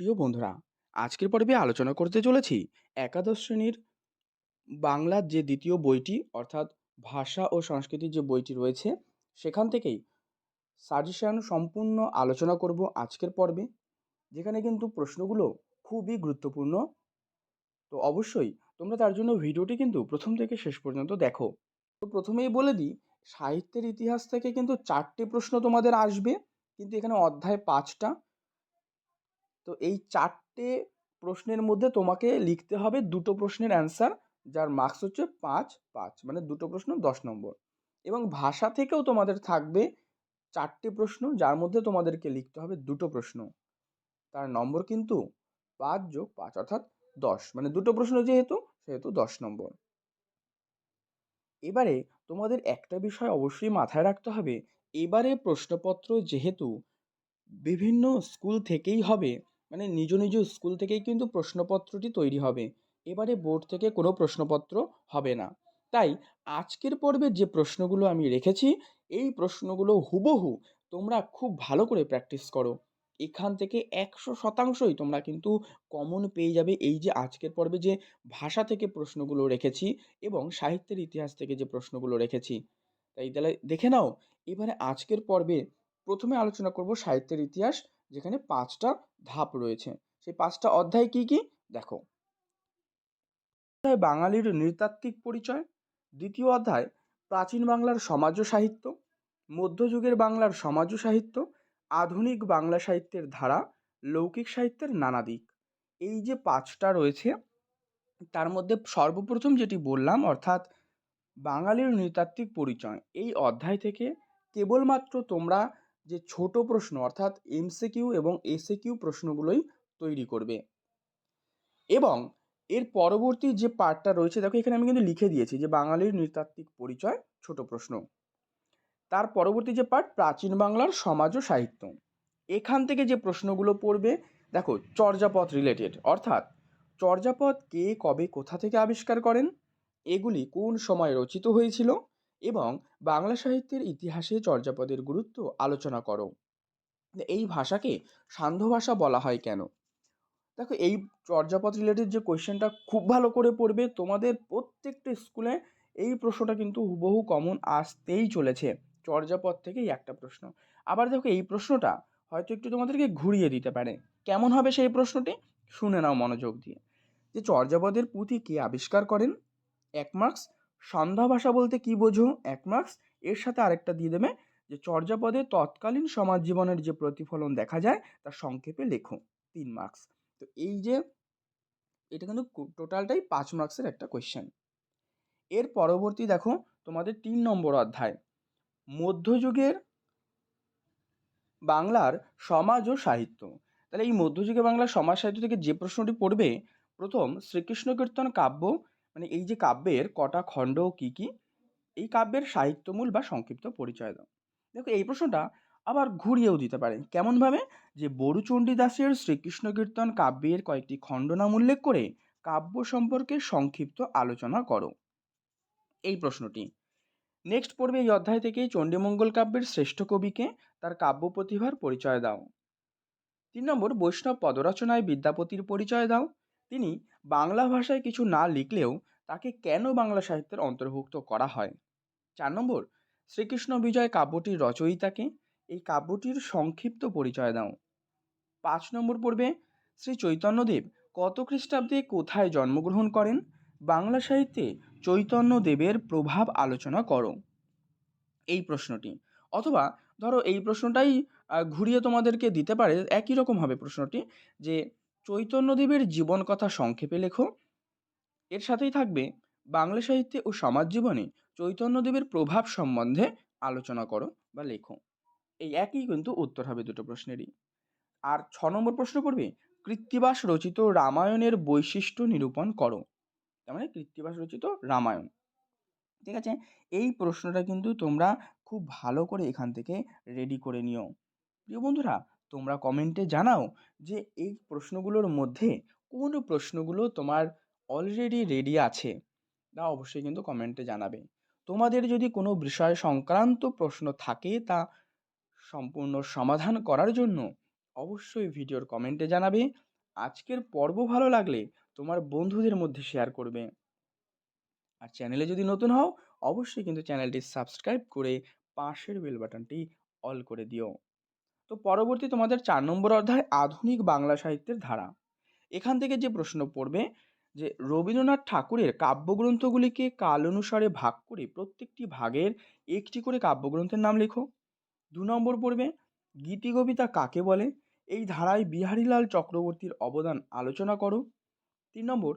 প্রিয় বন্ধুরা, আজকের পর্বে আলোচনা করতে চলেছি একাদশ শ্রেণির বাংলার যে দ্বিতীয় বইটি, অর্থাৎ ভাষা ও সংস্কৃতির যে বইটি রয়েছে, সেখান থেকেই সাজেশন সম্পূর্ণ আলোচনা করব আজকের পর্বে, যেখানে কিন্তু প্রশ্নগুলো খুবই গুরুত্বপূর্ণ। তো অবশ্যই তোমরা তার জন্য ভিডিওটি কিন্তু প্রথম থেকে শেষ পর্যন্ত দেখো। তো প্রথমেই বলে দিই, সাহিত্যের ইতিহাস থেকে কিন্তু চারটে প্রশ্ন তোমাদের আসবে, কিন্তু এখানে অধ্যায় পাঁচটা তো এই চারটে প্রশ্নের মধ্যে তোমাকে লিখতে হবে দুটো প্রশ্নের অ্যান্সার যার মার্কস হচ্ছে পাঁচ পাঁচ। মানে দুটো প্রশ্ন দশ নম্বর। এবং ভাষা থেকেও তোমাদের থাকবে চারটে প্রশ্ন, যার মধ্যে তোমাদেরকে লিখতে হবে দুটো প্রশ্ন। তার নম্বর কিন্তু পাঁচ যোগ পাঁচ অর্থাৎ দশ। মানে দুটো প্রশ্ন যেহেতু, সেহেতু দশ নম্বর। এবারে তোমাদের একটা বিষয় অবশ্যই মাথায় রাখতে হবে। এবারে প্রশ্নপত্র যেহেতু বিভিন্ন স্কুল থেকেই হবে মানে নিজ নিজ স্কুল থেকেই কিন্তু প্রশ্নপত্রটি তৈরি হবে। এবারে বোর্ড থেকে কোনো প্রশ্নপত্র হবে না। তাই আজকের পর্বে যে প্রশ্নগুলো আমি রেখেছি, এই প্রশ্নগুলো হুবহু তোমরা খুব ভালো করে প্র্যাকটিস করো। এখান থেকে একশো শতাংশই তোমরা কিন্তু কমন পেয়ে যাবে এই যে আজকের পর্বে যে ভাষা থেকে প্রশ্নগুলো রেখেছি এবং সাহিত্যের ইতিহাস থেকে যে প্রশ্নগুলো রেখেছি। তাই তাহলে দেখে নাও, এবারে আজকের পর্বে প্রথমে আলোচনা করব সাহিত্যের ইতিহাস যেখানে পাঁচটা ধাপ রয়েছে। সেই পাঁচটা অধ্যায় কি কি? দেখো। বাঙালির নৃতাত্ত্বিক পরিচয়। দ্বিতীয় অধ্যায় প্রাচীন বাংলার সমাজ সাহিত্য। মধ্যযুগের বাংলার সমাজ সাহিত্য। আধুনিক বাংলা সাহিত্যের ধারা। লৌকিক সাহিত্যের নানা দিক। এই যে পাঁচটা রয়েছে, তার মধ্যে সর্বপ্রথম যেটি বললাম, অর্থাৎ বাঙালির নৃতাত্ত্বিক পরিচয়। এই অধ্যায় থেকে কেবলমাত্র তোমরা যে ছোট প্রশ্ন, অর্থাৎ এমসিকিউ এবং এসিকিউ প্রশ্নগুলোই তৈরি করবে। এবং এর পরবর্তী যে পার্টটা রয়েছে, দেখো এখানে আমি কিন্তু লিখে দিয়েছি যে বাঙালির নৃতাত্ত্বিক পরিচয়, ছোট প্রশ্ন। তার পরবর্তী যে পার্ট প্রাচীন বাংলার সমাজ ও সাহিত্য। এখান থেকে যে প্রশ্নগুলো পড়বে, দেখো চর্যাপদ রিলেটেড অর্থাৎ চর্যাপদ কে, কবে, কোথা থেকে আবিষ্কার করেন? এগুলি কোন সময় রচিত হয়েছিল? এবং বাংলা সাহিত্যের ইতিহাসে চর্যাপদের গুরুত্ব আলোচনা করো। এই ভাষাকে সান্ধ্য ভাষা বলা হয় কেন? দেখো, এই চর্যাপদ রিলেটেড যে কোয়েশ্চেনটা খুব ভালো করে পড়বে, তোমাদের প্রত্যেকটা স্কুলে এই প্রশ্নটা কিন্তু হুবহু কমন আসতেই চলেছে। চর্যাপদ থেকেই একটা প্রশ্ন। আবার দেখো, এই প্রশ্নটা হয়তো একটু তোমাদেরকে ঘুরিয়ে দিতে পারে। কেমন হবে সেই প্রশ্নটি? শুনে নাও মনোযোগ দিয়ে। যে চর্যাপদের পুঁথি কে আবিষ্কার করেন? এক মার্কস সন্ধ্যা ভাষা বলতে কি বোঝো? এক মার্কস এর সাথে আরেকটা দিয়ে দেবে যে চর্যাপদে তৎকালীন সমাজ জীবনের যে প্রতিফলন দেখা যায়, তা সংক্ষেপে লেখো। তিন মার্কস তো এই যে, এটা কিন্তু টোটালটাই পাঁচ মার্কসের একটা কোয়েশ্চেন এর পরবর্তী দেখো, তোমাদের তিন নম্বর অধ্যায়। মধ্যযুগের বাংলার সমাজ ও সাহিত্য। তাহলে এই মধ্যযুগে বাংলার সমাজ সাহিত্য থেকে যে প্রশ্নটি পড়বে, প্রথম শ্রীকৃষ্ণ কীর্তন কাব্য মানে এই যে কাব্যের কটা খণ্ড কী কী, এই কাব্যের সাহিত্যমূল বা সংক্ষিপ্ত পরিচয় দাও। দেখো এই প্রশ্নটা আবার ঘুরিয়েও দিতে পারে কেমনভাবে? যে বড়ুচণ্ডী দাসের শ্রীকৃষ্ণ কীর্তন কাব্যের কয়েকটি খণ্ড নাম উল্লেখ করে কাব্য সম্পর্কে সংক্ষিপ্ত আলোচনা করো। এই প্রশ্নটি। নেক্সট পর্বে এই অধ্যায় থেকে চণ্ডীমঙ্গল কাব্যের শ্রেষ্ঠ কবিকে তার কাব্য প্রতিভার পরিচয় দাও। তিন নম্বর বৈষ্ণব পদরচনায় বিদ্যাপতির পরিচয় দাও। তিনি বাংলা ভাষায় কিছু না লিখলেও তাকে কেন বাংলা সাহিত্যের অন্তর্ভুক্ত করা হয়? চার নম্বর, শ্রীকৃষ্ণ বিজয় কাব্যটির রচয়িতাকে এই কাব্যটির সংক্ষিপ্ত পরিচয় দাও। পাঁচ নম্বর পড়বে শ্রী চৈতন্যদেব কত খ্রিস্টাব্দে কোথায় জন্মগ্রহণ করেন? বাংলা সাহিত্যে চৈতন্যদেবের প্রভাব আলোচনা করো। এই প্রশ্নটি। অথবা, ধরো এই প্রশ্নটাই ঘুরিয়ে তোমাদেরকে দিতে পারে, একই রকম হবে প্রশ্নটি, যে চৈতন্যদেবের জীবন কথা সংক্ষেপে লেখো। এর সাথেই থাকবে, বাংলা সাহিত্যে ও সমাজ জীবনে চৈতন্যদেবের প্রভাব সম্বন্ধে আলোচনা করো বা লেখো। এই একই কিন্তু উত্তর হবে দুটো প্রশ্নেরই। আর ছ নম্বর প্রশ্ন পড়বে, কৃত্তিবাস রচিত রামায়ণের বৈশিষ্ট্য নিরূপণ করো। তার মানে কৃত্তিবাস রচিত রামায়ণ। ঠিক আছে? এই প্রশ্নটা কিন্তু তোমরা খুব ভালো করে এখান থেকে রেডি করে নিও। প্রিয় বন্ধুরা তোমরা কমেন্টে জানাও যে এই প্রশ্নগুলোর মধ্যে কোন প্রশ্নগুলো তোমার অলরেডি রেডি আছে। তা অবশ্যই কিন্তু কমেন্টে জানাবে। তোমাদের যদি কোনো বিষয় সংক্রান্ত প্রশ্ন থাকে তা সম্পূর্ণ সমাধান করার জন্য অবশ্যই ভিডিওর কমেন্টে জানাবে। আজকের পর্ব ভালো লাগলে তোমার বন্ধুদের মধ্যে শেয়ার করবে। আর চ্যানেলে যদি নতুন হও, অবশ্যই কিন্তু চ্যানেলটি সাবস্ক্রাইব করে পাশের বেল বাটনটি অল করে দিও। তো পরবর্তী তোমাদের চার নম্বর অধ্যায় আধুনিক বাংলা সাহিত্যের ধারা। এখান থেকে যে প্রশ্ন পড়বে যে রবীন্দ্রনাথ ঠাকুরের কাব্যগ্রন্থগুলিকে কাল অনুসারে ভাগ করে প্রত্যেকটি ভাগের একটি করে কাব্যগ্রন্থের নাম লেখো। দু নম্বর পড়বে, গীতিকবিতা কাকে বলে? এই ধারায় বিহারীলাল চক্রবর্তীর অবদান আলোচনা করো। তিন নম্বর,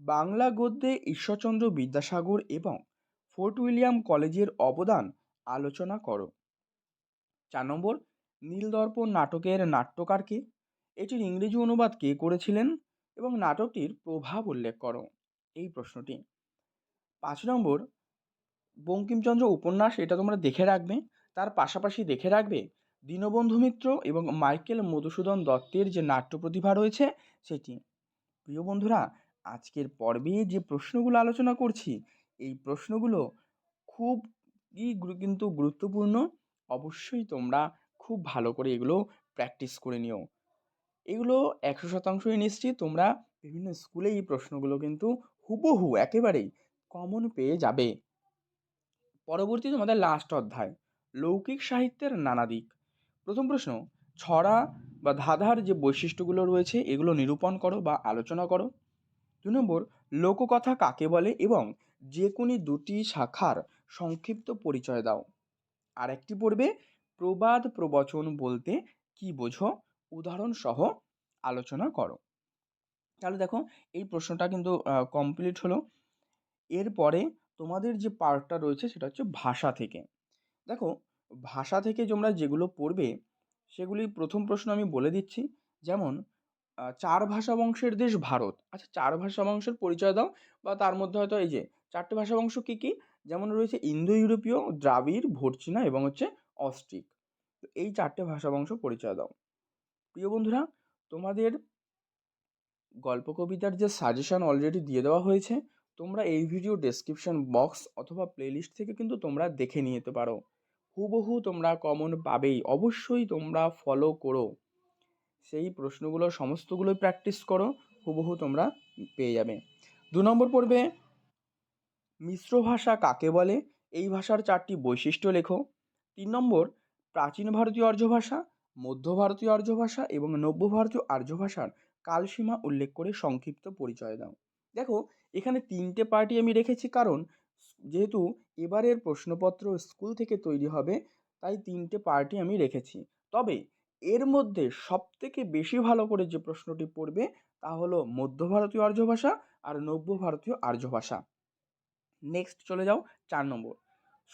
বাংলা গদ্যে ঈশ্বরচন্দ্র বিদ্যাসাগর এবং ফোর্ট উইলিয়াম কলেজের অবদান আলোচনা করো। চার নম্বর নীলদর্পণ নাটকের নাট্যকারকে এটির ইংরেজি অনুবাদ কে করেছিলেন? এবং নাটকটির প্রভাব উল্লেখ করো। এই প্রশ্নটি। পাঁচ নম্বর, বঙ্কিমচন্দ্র উপন্যাস এটা তোমরা দেখে রাখবে। তার পাশাপাশি দেখে রাখবে, দীনবন্ধু মিত্র এবং মাইকেল মধুসূদন দত্তের যে নাট্য প্রতিভা রয়েছে, সেটি। প্রিয় বন্ধুরা, আজকের পর্বে যে প্রশ্নগুলো আলোচনা করছি, এই প্রশ্নগুলো খুব কিন্তু গুরুত্বপূর্ণ। অবশ্যই তোমরা খুব ভালো করে এগুলো প্র্যাকটিস করে নিও। এগুলো একশো শতাংশই নিশ্চিত, তোমরা বিভিন্ন স্কুলে এই প্রশ্নগুলো কিন্তু হুবহু একেবারেই কমন পেয়ে যাবে। পরবর্তী তোমাদের লাস্ট অধ্যায়, লৌকিক সাহিত্যের নানা দিক। প্রথম প্রশ্ন, ছড়া বা ধাঁধার যে বৈশিষ্ট্যগুলো রয়েছে, এগুলো নিরূপণ করো বা আলোচনা করো। দু নম্বর, লোককথা কাকে বলে এবং যে কোনো দুটি শাখার সংক্ষিপ্ত পরিচয় দাও। আর একটি পড়বে প্রবাদ প্রবচন বলতে কি বোঝো? উদাহরণ সহ আলোচনা করো। তাহলে দেখো, এই প্রশ্নটা কিন্তু কমপ্লিট হলো। এরপরে তোমাদের যে পার্টটা রয়েছে সেটা হচ্ছে ভাষা থেকে। দেখো, ভাষা থেকে তোমরা যেগুলো পড়বে সেগুলি প্রথম প্রশ্ন আমি বলে দিচ্ছি। যেমন চার ভাষা বংশের দেশ ভারত। আচ্ছা চার ভাষা বংশের পরিচয় দাও, বা তার মধ্যে হয়তো এই যে চারটে ভাষা বংশ কী কী? যেমন রয়েছে ইন্দো ইউরোপীয় দ্রাবিড়, ভর্চিনা এবং হচ্ছে অস্ট্রিক। তো এই চারটে ভাষা বংশ পরিচয় দাও। প্রিয় বন্ধুরা, তোমাদের গল্প কবিতার যে সাজেশন অলরেডি দিয়ে দেওয়া হয়েছে, তোমরা এই ভিডিও ডেসক্রিপশন বক্স অথবা প্লেলিস্ট থেকে কিন্তু তোমরা দেখে নিয়ে যেতে পারো। হুবহু তোমরা কমন পাবেই, অবশ্যই তোমরা ফলো করো। সেই প্রশ্নগুলো, সমস্তগুলোই প্র্যাকটিস করো, হুবহু তোমরা পেয়ে যাবে। দু নম্বর পড়বে মিশ্র ভাষা কাকে বলে? এই ভাষার চারটি বৈশিষ্ট্য লেখো। তিন নম্বর প্রাচীন ভারতীয় আর্য ভাষা, মধ্য ভারতীয় আর্য ভাষা এবং নব্য ভারতীয় আর্য ভাষার কালসীমা উল্লেখ করে সংক্ষিপ্ত পরিচয় দাও। দেখো, এখানে তিনটে পার্টি আমি রেখেছি কারণ, যেহেতু এবারের প্রশ্নপত্র স্কুল থেকে তৈরি হবে, তাই তিনটে পার্টি আমি রেখেছি। তবে, এর মধ্যে সবথেকে বেশি ভালো করে যে প্রশ্নটি পড়বে, তা হলো মধ্য ভারতীয় আর্য ভাষা আর নব্য ভারতীয় আর্য ভাষা। নেক্সট চলে যাও চার নম্বর।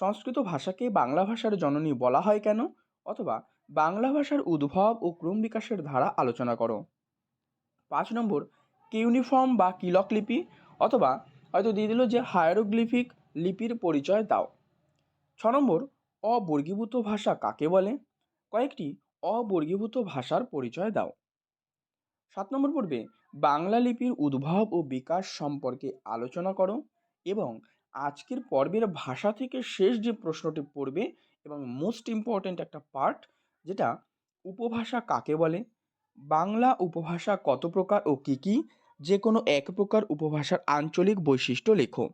সংস্কৃত ভাষাকে বাংলা ভাষার জননী বলা হয় কেন? অথবা বাংলা ভাষার উদ্ভব ও ক্রম বিকাশের ধারা আলোচনা করো। পাঁচ নম্বর, কিউনিফর্ম বা কিলক লিপি, অথবা হয়তো দিয়ে দিল যে হায়ারোগ্লিফিক লিপির পরিচয় দাও। ছ নম্বর, অবর্গীভূত ভাষা কাকে বলে? কয়েকটি অবর্গীভূত ভাষার পরিচয় দাও। সাত নম্বর পড়বে বাংলা লিপির উদ্ভব ও বিকাশ সম্পর্কে আলোচনা করো এবং আজকের পর্বের ভাষা থেকে শেষ যে প্রশ্নটি পড়বে এবং মোস্ট ইম্পর্ট্যান্ট একটা পার্ট যেটা উপভাষা কাকে বলে, বাংলা উপভাষা কত প্রকার ও কী কী যে কোনো এক প্রকার উপভাষার আঞ্চলিক বৈশিষ্ট্য লেখো।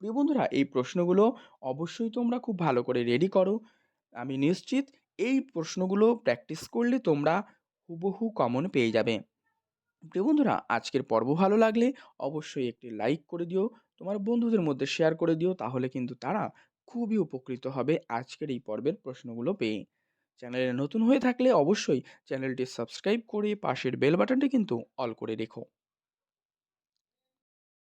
প্রিয় বন্ধুরা, এই প্রশ্নগুলো অবশ্যই তোমরা খুব ভালো করে রেডি করো। আমি নিশ্চিত এই প্রশ্নগুলো প্র্যাকটিস করলে তোমরা হুবহু কমন পেয়ে যাবে। প্রিয় বন্ধুরা, আজকের পর্ব ভালো লাগলে অবশ্যই একটি লাইক করে দিও, তোমার বন্ধুদের মধ্যে শেয়ার করে দিও, তাহলে কিন্তু তারা খুবই উপকৃত হবে আজকের এই পর্বের প্রশ্নগুলো পেয়ে। চ্যানেলে নতুন হয়ে থাকলে অবশ্যই চ্যানেলটি সাবস্ক্রাইব করে পাশের বেল বাটনটি কিন্তু অল করে রেখো।